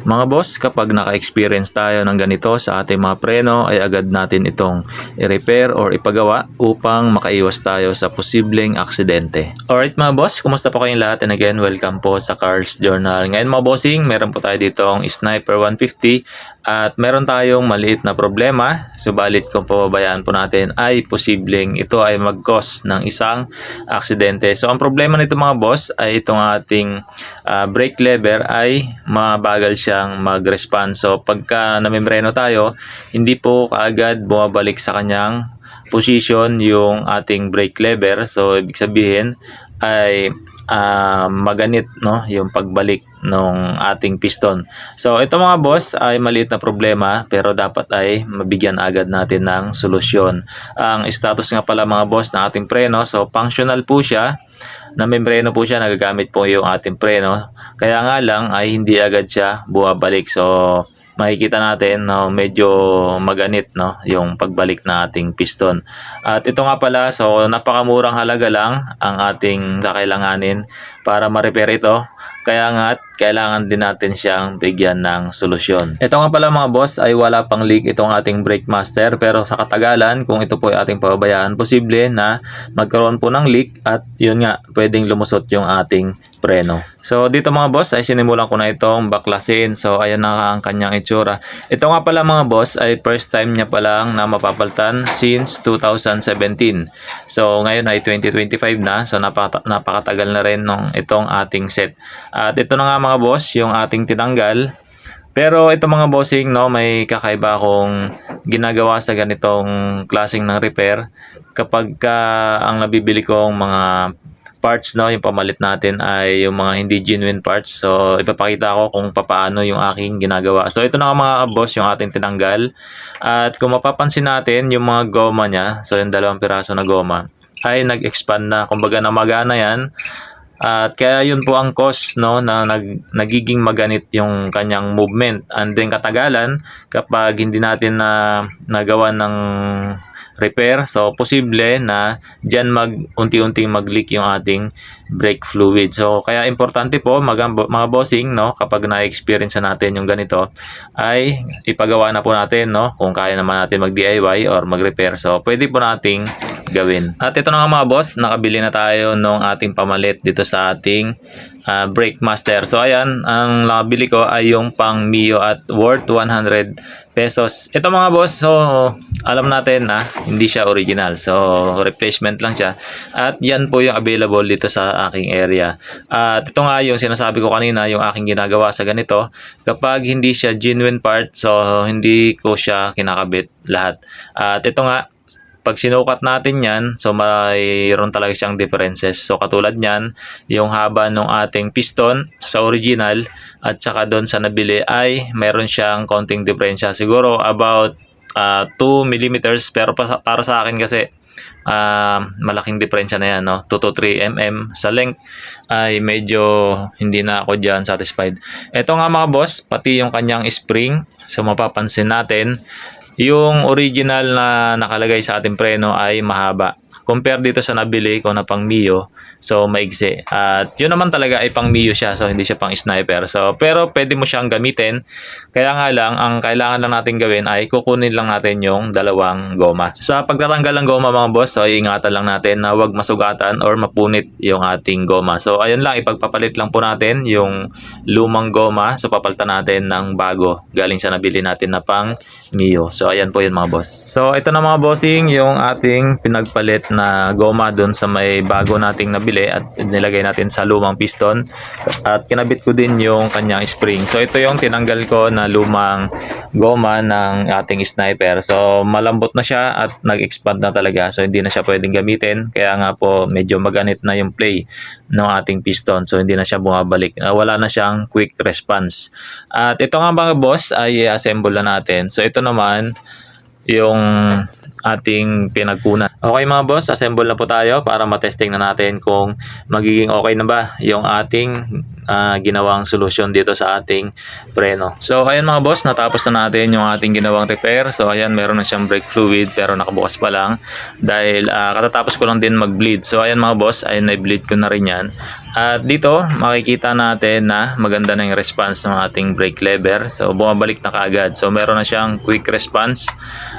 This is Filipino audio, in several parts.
Mga boss, kapag naka-experience tayo ng ganito sa ating mga preno ay agad natin itong i-repair or ipagawa upang makaiwas tayo sa posibleng aksidente. Alright mga boss, kumusta po kayong lahat and again welcome po sa Cars Journal. Ngayon mga bossing, meron po tayo ditong Sniper 150 at meron tayong maliit na problema subalit kung pababayaan po natin ay posibleng ito ay mag-cause ng isang aksidente. So ang problema nito mga boss ay itong ating ah, brake lever ay mabagal siyang mag-respond. So pagka namembreno tayo, hindi po kaagad bumabalik sa kanyang position yung ating brake lever. So ibig sabihin ay ah, maganit no yung pagbalik ng ating piston. So ito mga boss ay maliit na problema pero dapat ay mabigyan agad natin ng solusyon. Ang status nga pala mga boss ng ating preno, so functional po siya na membreno po siya, nagagamit po yung ating preno. Kaya nga lang ay hindi agad siya buwabalik. So makikita natin no medyo maganit no yung pagbalik na ating piston. At ito nga pala so napakamurang halaga lang ang ating kakailanganin para ma-repair ito. Kaya nga kailangan din natin siyang bigyan ng solusyon. Ito nga pala mga boss ay wala pang leak itong ating brake master pero sa katagalan kung ito po ay ating pababayaan posible na magkaroon po ng leak at yun nga pwedeng lumusot yung ating preno. So dito mga boss ay sinimulan ko na itong baklasin. So ayan na ang kanyang itsura. Ito nga pala mga boss ay first time niya pa lang na mapapaltan since 2017. So ngayon ay 2025 na. So napaka, napakatagal na rin nung itong ating set. At ito na nga mga boss yung ating tinanggal. Pero ito mga bossing no, may kakaiba akong ginagawa sa ganitong klaseng ng repair kapag ka ang nabibili kong mga parts no, yung pamalit natin ay yung mga hindi genuine parts. So ipapakita ko kung paano yung aking ginagawa. So ito na nga mga boss yung ating tinanggal. At kung mapapansin natin yung mga goma niya, so yung dalawang piraso na goma ay nag-expand na. Kumbaga namagana yan. At kaya yun po ang cause no na nag, nagiging maganit yung kanyang movement. And then katagalan kapag hindi natin na nagawa ng repair, so posible na diyan mag unti-unting mag-leak yung ating brake fluid. So kaya importante po mga, mga bossing no kapag na-experience na natin yung ganito ay ipagawa na po natin no kung kaya naman natin mag-DIY or mag-repair. So pwede po nating gawin. At ito na nga mga boss, nakabili na tayo ng ating pamalit dito sa ating ah, brake master. So ayan, ang nakabili ko ay yung pang Mio at worth 100 pesos. Ito mga boss, so alam natin na hindi siya original. So replacement lang siya. At yan po yung available dito sa aking area. At ito nga yung sinasabi ko kanina, yung aking ginagawa sa ganito. Kapag hindi siya genuine part, so hindi ko siya kinakabit lahat. At ito nga, pag sinukat natin yan, so mayroon talaga siyang differences. So katulad niyan, yung haba ng ating piston sa original at saka doon sa nabili ay mayroon siyang konting diferensya. Siguro about ah, 2 millimeters pero para sa akin kasi ah, malaking diferensya na yan. No? 2 to 3 mm sa length ay medyo hindi na ako dyan satisfied. Ito nga mga boss, pati yung kanyang spring. So mapapansin natin, yung original na nakalagay sa ating preno ay mahaba. Compare dito sa nabili ko na pang Mio, so maigsi. At yun naman talaga ay pang Mio siya, so hindi siya pang sniper. So, pero pwede mo siyang gamitin. Kaya nga lang, ang kailangan lang natin gawin ay kukunin lang natin yung dalawang goma. Sa pagtatanggal ng goma mga boss, so ingatan lang natin na wag masugatan or mapunit yung ating goma. So, ayun lang, ipagpapalit lang po natin yung lumang goma. So, papalitan natin ng bago galing sa nabili natin na pang Mio. So, ayan po yun mga boss. So, ito na mga bossing, yung ating pinagpalit na goma doon sa may bago nating nabili at nilagay natin sa lumang piston. At kinabit ko din yung kanyang spring. So, ito yung tinanggal ko na lumang goma ng ating sniper. So, malambot na siya at nag-expand na talaga. So, hindi na siya pwedeng gamitin. Kaya nga po, medyo maganit na yung play ng ating piston. So, hindi na siya bumabalik. Ah, wala na siyang quick response. At ito nga mga boss ay i-assemble na natin. So, ito naman yung ating pinagkunan. Okay mga boss, assemble na po tayo para matesting na natin kung magiging okay na ba yung ating ah, ginawang solusyon dito sa ating preno. So ayan mga boss, natapos na natin yung ating ginawang repair. So ayan, meron na siyang brake fluid pero nakabukas pa lang dahil ah, katatapos ko lang din mag-bleed. So ayan mga boss, ayun na-bleed ko na rin yan. At dito, makikita natin na maganda na yung response ng ating brake lever. So, bumabalik na kaagad. So, meron na siyang quick response.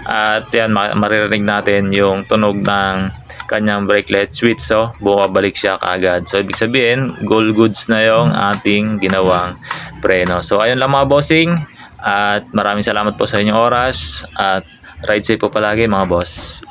At yan, ma- maririnig natin yung tunog ng kanyang brake light switch. So, bumabalik siya kaagad. So, ibig sabihin, goal goods na yung ating ginawang preno. So, ayun lang mga bossing. At maraming salamat po sa inyong oras. At ride safe po palagi mga boss.